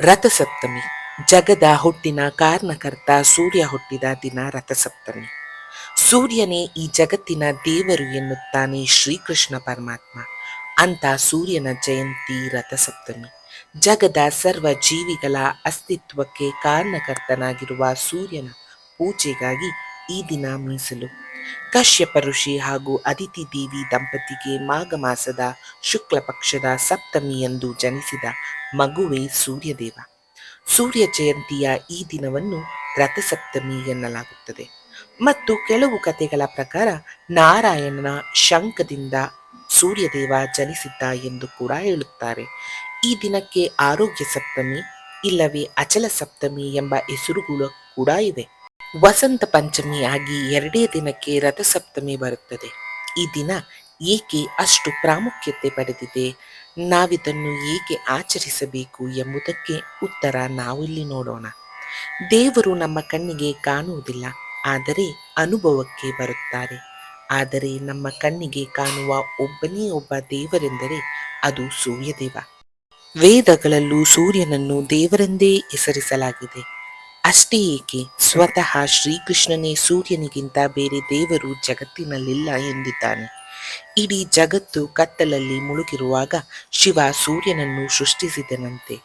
ರಥಸಪ್ತಮಿ. ಜಗದ ಹುಟ್ಟಿನ ಕಾರಣಕರ್ತ ಸೂರ್ಯ ಹುಟ್ಟಿದ ದಿನ ರಥಸಪ್ತಮಿ. ಸೂರ್ಯನೇ ಈ ಜಗತ್ತಿನ ದೇವರು ಎನ್ನುತ್ತಾನೆ ಶ್ರೀಕೃಷ್ಣ ಪರಮಾತ್ಮ. ಅಂತ ಸೂರ್ಯನ ಜಯಂತಿ ರಥಸಪ್ತಮಿ. ಜಗದ ಸರ್ವ ಜೀವಿಗಳ ಅಸ್ತಿತ್ವಕ್ಕೆ ಕಾರಣಕರ್ತನಾಗಿರುವ ಸೂರ್ಯನ ಪೂಜೆಗಾಗಿ ಈ ದಿನ ಮೀಸಲು. ಕಶ್ಯಪ ಋಷಿ ಹಾಗೂ ಅದಿತಿ ದೇವಿ ದಂಪತಿಗೆ ಮಾಘ ಮಾಸದ ಶುಕ್ಲ ಪಕ್ಷದ ಸಪ್ತಮಿಯಂದು ಜನಿಸಿದ ಮಗುವೇ ಸೂರ್ಯದೇವ. ಸೂರ್ಯ ಜಯಂತಿಯ ಈ ದಿನವನ್ನು ರಥಸಪ್ತಮಿ ಎನ್ನಲಾಗುತ್ತದೆ. ಮತ್ತು ಕೆಲವು ಕಥೆಗಳ ಪ್ರಕಾರ ನಾರಾಯಣನ ಶಂಖದಿಂದ ಸೂರ್ಯದೇವ ಜನಿಸಿದ್ದ ಎಂದು ಕೂಡ ಹೇಳುತ್ತಾರೆ. ಈ ದಿನಕ್ಕೆ ಆರೋಗ್ಯ ಸಪ್ತಮಿ, ಇಲ್ಲವೇ ಅಚಲ ಸಪ್ತಮಿ ಎಂಬ ಹೆಸರುಗಳು ಕೂಡ ಇವೆ ವಸಂತ ಪಂಚಮಿ ಆಗಿ ಎರಡೇ ದಿನಕ್ಕೆ ರಥಸಪ್ತಮಿ ಬರುತ್ತದೆ. ಈ ದಿನ ಏಕೆ ಅಷ್ಟು ಪ್ರಾಮುಖ್ಯತೆ ಪಡೆದಿದೆ? ನಾವಿದನ್ನು ಏಕೆ ಆಚರಿಸಬೇಕು ಎಂಬುದಕ್ಕೆ ಉತ್ತರ ನಾವಿಲ್ಲಿ ನೋಡೋಣ. ದೇವರು ನಮ್ಮ ಕಣ್ಣಿಗೆ ಕಾಣುವುದಿಲ್ಲ, ಆದರೆ ಅನುಭವಕ್ಕೆ ಬರುತ್ತಾರೆ. ಆದರೆ ನಮ್ಮ ಕಣ್ಣಿಗೆ ಕಾಣುವ ಒಬ್ಬನೇ ಒಬ್ಬ ದೇವರೆಂದರೆ ಅದು ಸೂರ್ಯದೇವ. ವೇದಗಳಲ್ಲೂ ಸೂರ್ಯನನ್ನು ದೇವರೆಂದೇ ಹೆಸರಿಸಲಾಗಿದೆ. ಅಷ್ಟೇ ಏಕೆ ಸ್ವತಃ ಶ್ರೀಕೃಷ್ಣನೇ ಸೂರ್ಯನಿಗಿಂತ ಬೇರೆ ದೇವರು ಜಗತ್ತಿನಲ್ಲಿಲ್ಲ ಎಂದಿದ್ದಾನೆ. ಇಡೀ ಜಗತ್ತು ಕತ್ತಲಲ್ಲಿ ಮುಳುಗಿರುವಾಗ ಶಿವ ಸೂರ್ಯನನ್ನು ಸೃಷ್ಟಿಸಿದನಂತೆ.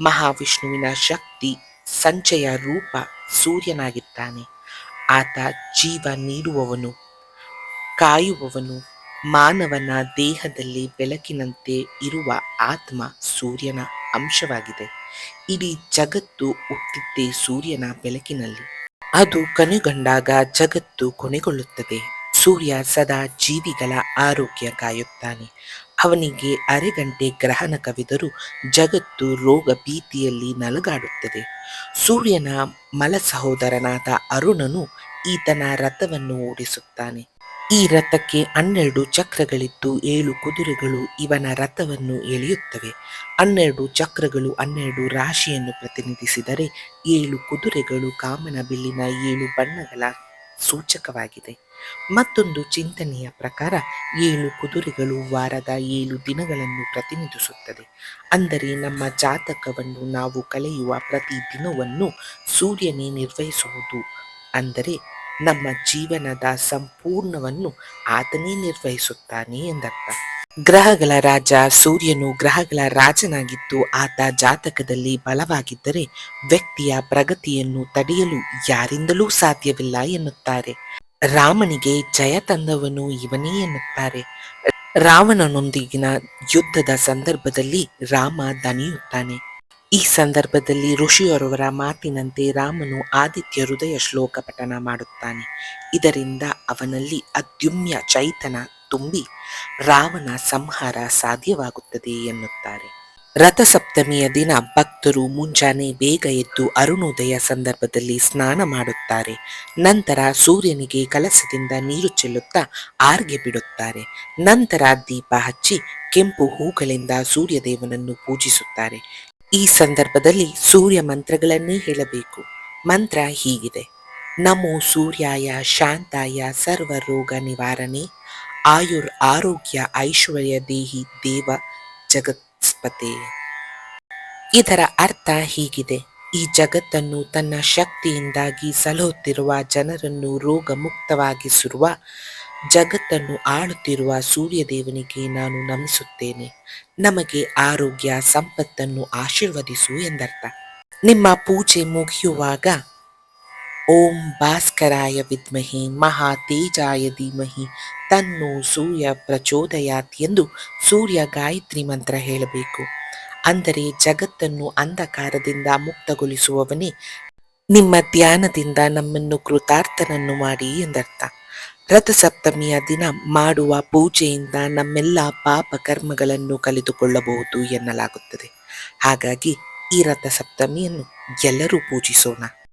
ಮಹಾವಿಷ್ಣುವಿನ ಶಕ್ತಿ, ಸಂಚಯ ರೂಪ ಸೂರ್ಯನಾಗಿದ್ದಾನೆ ಆತ ಜೀವ ನೀಡುವವನು, ಕಾಯುವವನು, ಮಾನವನ ದೇಹದಲ್ಲಿ ಬೆಳಕಿನಂತೆ ಇರುವ ಆತ್ಮ ಸೂರ್ಯನ ಅಂಶವಾಗಿದೆ. ಇಡೀ ಜಗತ್ತು ಹುಟ್ಟಿದ್ದೇ ಸೂರ್ಯನ ಬೆಳಕಿನಲ್ಲಿ. ಅದು ಕೊನೆಗೊಂಡಾಗ ಜಗತ್ತು ಕೊನೆಗೊಳ್ಳುತ್ತದೆ. ಸೂರ್ಯ ಸದಾ ಜೀವಿಗಳ ಆರೋಗ್ಯ ಕಾಯುತ್ತಾನೆ. ಅವನಿಗೆ ಅರೆಗಂಟೆ ಗ್ರಹಣ ಕವಿದರೂ ಜಗತ್ತು ರೋಗ ಭೀತಿಯಲ್ಲಿ ನಲಗಾಡುತ್ತದೆ. ಸೂರ್ಯನ ಮಲ ಸಹೋದರನಾದ ಅರುಣನು ಈತನ ರಥವನ್ನು ಓಡಿಸುತ್ತಾನೆ. ಈ ರಥಕ್ಕೆ ಹನ್ನೆರಡು ಚಕ್ರಗಳಿದ್ದು ಏಳು ಕುದುರೆಗಳು ಇವನ ರಥವನ್ನು ಎಳೆಯುತ್ತವೆ. ಹನ್ನೆರಡು ಚಕ್ರಗಳು ಹನ್ನೆರಡು ರಾಶಿಯನ್ನು ಪ್ರತಿನಿಧಿಸಿದರೆ ಏಳು ಕುದುರೆಗಳು ಕಾಮನಬಿಲ್ಲಿನ ಏಳು ಬಣ್ಣಗಳ ಸೂಚಕವಾಗಿದೆ. ಮತ್ತೊಂದು ಚಿಂತನೆಯ ಪ್ರಕಾರ ಏಳು ಕುದುರೆಗಳು ವಾರದ ಏಳು ದಿನಗಳನ್ನು ಪ್ರತಿನಿಧಿಸುತ್ತದೆ. ಅಂದರೆ ನಮ್ಮ ಜಾತಕವನ್ನು ನಾವು ಕಳೆಯುವ ಪ್ರತಿ ದಿನವನ್ನು ಸೂರ್ಯನೇ ನಿರ್ವಹಿಸುವುದು. ಅಂದರೆ ನಮ್ಮ ಜೀವನದ ಸಂಪೂರ್ಣವನ್ನು ಆತನೇ ನಿರ್ವಹಿಸುತ್ತಾನೆ ಎಂದರ್ಥ. ಗ್ರಹಗಳ ರಾಜ ಸೂರ್ಯನು ಗ್ರಹಗಳ ರಾಜನಾಗಿದ್ದು ಆತ ಜಾತಕದಲ್ಲಿ ಬಲವಾಗಿದ್ದರೆ ವ್ಯಕ್ತಿಯ ಪ್ರಗತಿಯನ್ನು ತಡೆಯಲು ಯಾರಿಂದಲೂ ಸಾಧ್ಯವಿಲ್ಲ ಎನ್ನುತ್ತಾರೆ. ರಾಮನಿಗೆ ಜಯ ತಂದವನು ಇವನೇ ಎನ್ನುತ್ತಾರೆ. ರಾವಣನೊಂದಿಗಿನ ಯುದ್ಧದ ಸಂದರ್ಭದಲ್ಲಿ ರಾಮ ದಣಿಯುತ್ತಾನೆ. ಈ ಸಂದರ್ಭದಲ್ಲಿ ಋಷಿಯರವರ ಮಾತಿನಂತೆ ರಾಮನು ಆದಿತ್ಯ ಹೃದಯ ಶ್ಲೋಕ ಪಠನ ಮಾಡುತ್ತಾನೆ. ಇದರಿಂದ ಅವನಲ್ಲಿ ಅದ್ಯುಮ್ಯ ಚೈತನ ತುಂಬಿ ರಾವಣ ಸಂಹಾರ ಸಾಧ್ಯವಾಗುತ್ತದೆ ಎನ್ನುತ್ತಾರೆ. ರಥಸಪ್ತಮಿಯ ದಿನ ಭಕ್ತರು ಮುಂಜಾನೆ ಬೇಗ ಎದ್ದು ಅರುಣೋದಯ ಸಂದರ್ಭದಲ್ಲಿ ಸ್ನಾನ ಮಾಡುತ್ತಾರೆ. ನಂತರ ಸೂರ್ಯನಿಗೆ ಕಲಸದಿಂದ ನೀರು ಚೆಲ್ಲುತ್ತಾ ಆರ್ಗೆ ಬಿಡುತ್ತಾರೆ. ನಂತರ ದೀಪ ಹಚ್ಚಿ ಕೆಂಪು ಹೂಗಳಿಂದ ಸೂರ್ಯದೇವನನ್ನು ಪೂಜಿಸುತ್ತಾರೆ. ಈ ಸಂದರ್ಭದಲ್ಲಿ ಸೂರ್ಯ ಮಂತ್ರಗಳನ್ನೇ ಹೇಳಬೇಕು. ಮಂತ್ರ ಹೀಗಿದೆ. ನಮೋ ಸೂರ್ಯಾಯ ಶಾಂತಾಯ ಸರ್ವ ರೋಗ ನಿವಾರಣೆ. ಆಯುರ್ ಆರೋಗ್ಯ ಐಶ್ವರ್ಯ ದೇಹಿ ದೇವ ಜಗತ್ಸ್ಪತೆ. ಇದರ ಅರ್ಥ ಹೀಗಿದೆ. ಈ ಜಗತ್ತನ್ನು ತನ್ನ ಶಕ್ತಿಯಿಂದಾಗಿ ಸಲಹುತ್ತಿರುವ ಜನರನ್ನು ರೋಗ ಮುಕ್ತವಾಗಿಸಿರುವ ಜಗತ್ತನ್ನು ಆಳುತ್ತಿರುವ ಸೂರ್ಯದೇವನಿಗೆ ನಾನು ನಮಿಸುತ್ತೇನೆ. ನಮಗೆ ಆರೋಗ್ಯ, ಸಂಪತ್ತನ್ನು ಆಶೀರ್ವದಿಸು ಎಂದರ್ಥ. ನಿಮ್ಮ ಪೂಜೆ ಮುಗಿಯುವಾಗ ಓಂ ಭಾಸ್ಕರಾಯ ವಿದ್ಮಹಿ, ಮಹಾ ತೇಜಾಯ ಧೀಮಹಿ, ತನ್ನು ಸೂರ್ಯ ಪ್ರಚೋದಯಾತ್ ಎಂದು ಸೂರ್ಯ ಗಾಯತ್ರಿ ಮಂತ್ರ ಹೇಳಬೇಕು. ಅಂದರೆ ಜಗತ್ತನ್ನು ಅಂಧಕಾರದಿಂದ ಮುಕ್ತಗೊಳಿಸುವವನೇ ನಿಮ್ಮ ಧ್ಯಾನದಿಂದ ನಮ್ಮನ್ನು ಕೃತಾರ್ಥನನ್ನು ಮಾಡಿ ಎಂದರ್ಥ. ರಥಸಪ್ತಮಿಯ ದಿನ ಮಾಡುವ ಪೂಜೆಯಿಂದ ನಮ್ಮೆಲ್ಲ ಪಾಪ ಕರ್ಮಗಳನ್ನು ಕಲಿತುಕೊಳ್ಳಬಹುದು ಎನ್ನಲಾಗುತ್ತದೆ. ಹಾಗಾಗಿ ಈ ರಥಸಪ್ತಮಿಯನ್ನು ಎಲ್ಲರೂ ಪೂಜಿಸೋಣ.